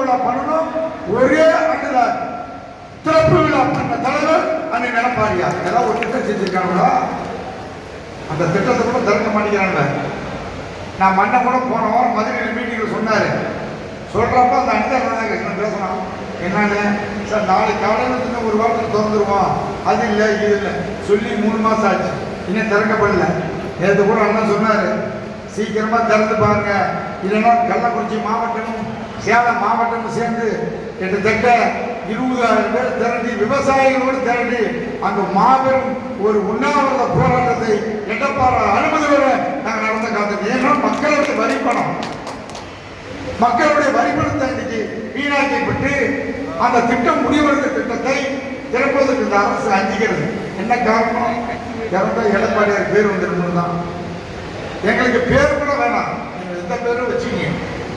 விழா பண்ணணும். ஒரே ஆண்டுல திறப்பு விழா பண்ண தலைவர் அன்னை நினைப்பாரியா ஏதாவது ஒரு திட்டம் செஞ்சிருக்காங்களா? அந்த திட்டத்தை கூட திறக்க மாட்டேங்கிறாங்க. நான் மண்ணை கூட போன வாரம் மதுரையில் மீட்டிங்கில் சொன்னார். சொல்கிறப்ப அந்த அனிதா ராதாகிருஷ்ணன் பேசணும் என்னன்னு? சார் நாளைக்கு காலையில் ஒரு வாரத்தில் திறந்துருவோம். அது இல்லை இது இல்லை. சொல்லி மூணு மாதம் ஆச்சு. இன்னும் திறக்கப்படல. நேற்று கூட அண்ணன் சொன்னார். சீக்கிரமாக திறந்து பாருங்க. இல்லைன்னா கள்ளக்குறிச்சி மாவட்டமும் சேலம் மாவட்டமும் சேர்ந்து கிட்டத்தட்ட இருபதாயிரம் பேர் திரண்டி விவசாயிகளோடு திரண்டி அங்கு மாபெரும் ஒரு உண்ணாவிரத போராட்டத்தை எட்டப்பாற அனுமதி வர நாங்கள் நடந்த காலத்தில் ஏன்னா மக்களுடைய வரி பணம் மக்களுடைய வரி பணத்தை இன்னைக்கு வீணாக்கப்பட்டு அந்த திட்டம் முடிவெடுத்த திட்டத்தை திறப்பதற்கு இந்த அரசு அஞ்சுகிறது என்ன காரணம்? இறந்த எடப்பாடியார் பேர் வந்துருக்கணும் தான் எங்களுக்கு பேர் கூட வேணாம். நீங்கள் எந்த பேரும் வச்சுக்கீங்க.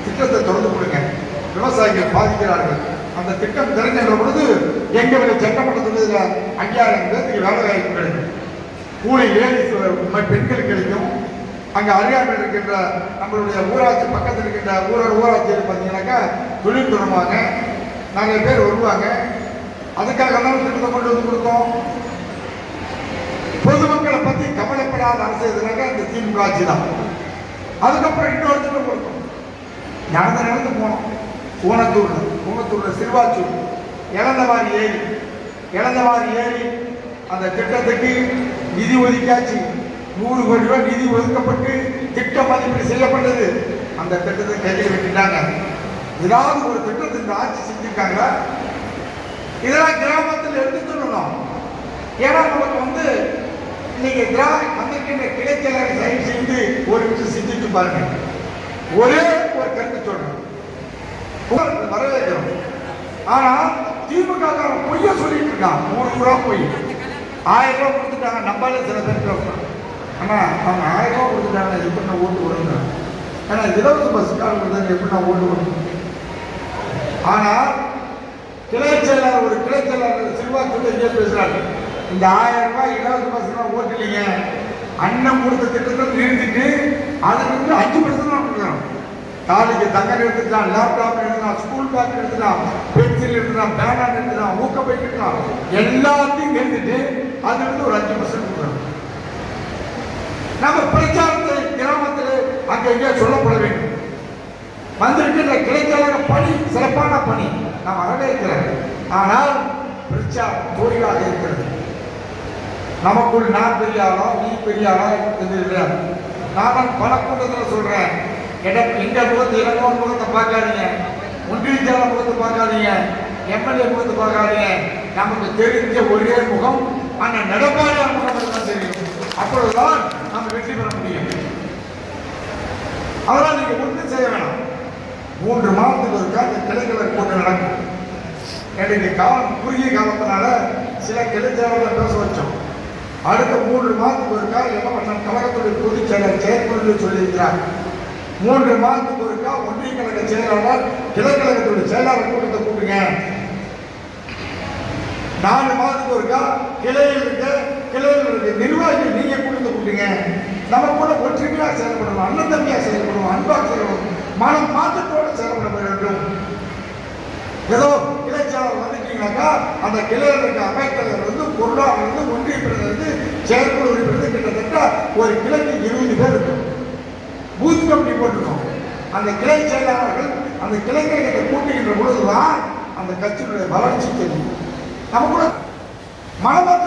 திட்டத்தை தொடர்ந்து கொடுங்க. விவசாயிகள் பாதிக்கிறார்கள். அந்த திட்டம் தெரிஞ்சுகிற பொழுது எங்களுடைய சட்டமன்றத்தில் ஐயாயிரம் பேருக்கு வேலை வாய்ப்பு கிடைக்கும். கூலி லேடிஸ் பெண்களுக்கு கிடைக்கும். அங்கே அருகாமையில் இருக்கின்ற நம்மளுடைய ஊராட்சி பக்கத்தில் இருக்கின்ற ஊரோட ஊராட்சியில் பார்த்தீங்கன்னாக்கா தொழில் தொடங்குவாங்க. நிறைய பேர் வருவாங்க. அதுக்காக தான் திட்டத்தை கொண்டு வந்து கொடுத்தோம். பொதுமக்களை பற்றி கவலைப்படாத அரசு எதுனாக்கா இந்த திமுக ஆட்சி தான். அதுக்கப்புறம் இன்னொரு திட்டம் கொடுத்தோம். நடந்து நடந்து போனோம். ஊனத்தூர்ல ஊனத்தூர்ல சிறுவாச்சூர் இளந்தவாரி ஏரி இளந்தவாரி ஏரி அந்த திட்டத்துக்கு நிதி ஒதுக்கியாச்சு. நூறு கோடி ரூபாய் நிதி ஒதுக்கப்பட்டு திட்ட மதிப்பீடு செய்யப்பட்டது. அந்த திட்டத்தை கையில் விட்டுட்டாங்க ஏதாவது ஒரு திட்டத்தை இந்த ஆட்சி செஞ்சுருக்காங்களா? இதெல்லாம் கிராமத்தில் எடுத்து சொல்லணும். ஏன்னா நமக்கு வந்து நீங்கள் கிரா வந்திருக்கின்ற கிளைச்சலரை சைன் செய்து ஒரு நிமிஷம் சிந்தித்து பாருங்க. ஒரே ஒரு கருத்து சொல்கிறேன் வரவேற்கிறோம். ஆனா திமுக காரன் பொய்ய சொல்லிட்டு இருக்கான். நூறு ரூபா பொய். ஆயிரம் ரூபா கொடுத்துட்டாங்க. நம்மளால சில பேர் ஆனா அவங்க ஆயிரம் ரூபா கொடுத்துட்டாங்க எப்படி நான் ஓட்டு வருங்க ஏன்னா இலவச பஸ் கார் கொடுத்தாங்க எப்படி நான் ஓட்டு வருங்க ஆனா கிளை செயலாளர் ஒரு கிளை செயலாளர் சிறுவாச்சூர் எங்கே பேசுறாரு. இந்த ஆயிரம் ரூபாய் இலவச பஸ் இல்லைங்க அண்ணன் கொடுத்த திட்டத்தை நிறுத்திட்டு அதுக்கு வந்து அஞ்சு பர்சன்ட் தான் கொடுக்குறோம் நாளைக்கு தங்கம் எடுத்துக்கலாம் லேப்டாப் எடுத்துக்கலாம் ஸ்கூல் பேக் எடுத்துக்கலாம் பென்சில் எடுத்துக்கலாம் பேனா எடுத்துக்கலாம் ஊக்கப்பை எடுத்துக்கலாம். எல்லாத்தையும் நிறுத்திட்டு அதுல இருந்து ஒரு அஞ்சு பர்சன்ட் கொடுக்குறோம் நம்ம பிரச்சாரத்தை கிராமத்தில் அங்க எங்கேயா சொல்லப்பட வேண்டும். வந்திருக்கின்ற கிளைக்கழக பணி சிறப்பான பணி. நாம் வரவேற்கிறேன் ஆனால் பிரச்சாரம் தோல்வியாக இருக்கிறது. நமக்குள் நான் பெரியாளோ நீ பெரியாளோ தெரியல நான் பல கூட்டத்தில் சொல்றேன். இடம் எங்க முகத்து இளங்கோன் முகத்தை பார்க்காதீங்க. ஒன்றியச்சால முகத்தை பார்க்காதீங்க. எம்எல்ஏ முகத்தை பார்க்காதீங்க. நமக்கு தெரிஞ்ச ஒரே முகம் அந்த நடப்பாளையார் முகம் தான் தெரியும். அப்பொழுதுதான் நம்ம வெற்றி பெற முடியும். அதெல்லாம் நீங்கள் ஒன்றும் செய்ய வேணாம். மூன்று மாதத்துக்கு ஒருக்கா இந்த கிளைகளை கூட்டம் நடக்கும். எனக்கு காலம் குறுகிய காலத்தினால சில கிளைச்சாளர்கள் பேச வச்சோம். அடுத்த மூன்று மாதத்துக்கு ஒருக்கா என்ன பண்ண கழகத்துடைய பொதுச் செயலர் செயற்குழு சொல்லியிருக்கிறார். மூன்று மாதத்துக்கு ஒருக்கா ஒன்றிய கழக செயலாளர் கிழக்கழகத்துடைய செயலாளர் கூட்டத்தை கூட்டுங்க. நாலு மாதத்துக்கு ஒருக்கா கிளையில் இருக்க கிளையில் இருக்க நிர்வாகிகள் நீங்க கூட்டத்தை கூட்டுங்க. நம்ம கூட ஒற்றுமையா செயல்படணும் அண்ணன் தம்பியா செயல்படணும் அன்பா செயல்படணும் மனம் மாற்றத்தோடு செயல்பட வேண்டும். ஏதோ கிளைச்சாளர் வந்துட்டீங்கன்னாக்கா அந்த கிளையில் இருக்க அமைத்தலைவர் வந்து பொருளாளர் வந்து ஒன்றிய பிரதர் செயற்குழு உறுப்பினர் கிட்டத்தட்ட ஒரு கிளைக்கு இருபது பேர் இருக்கும் பூத் கமிட்டி போட்டிருக்கோம் அந்த கிளை செயலாளர்கள் அந்த கிளைக்கழகத்தை கூட்டுகின்ற பொழுதுதான் அந்த கட்சியினுடைய வளர்ச்சி தெரியும். நம்ம கூட மனமாற்ற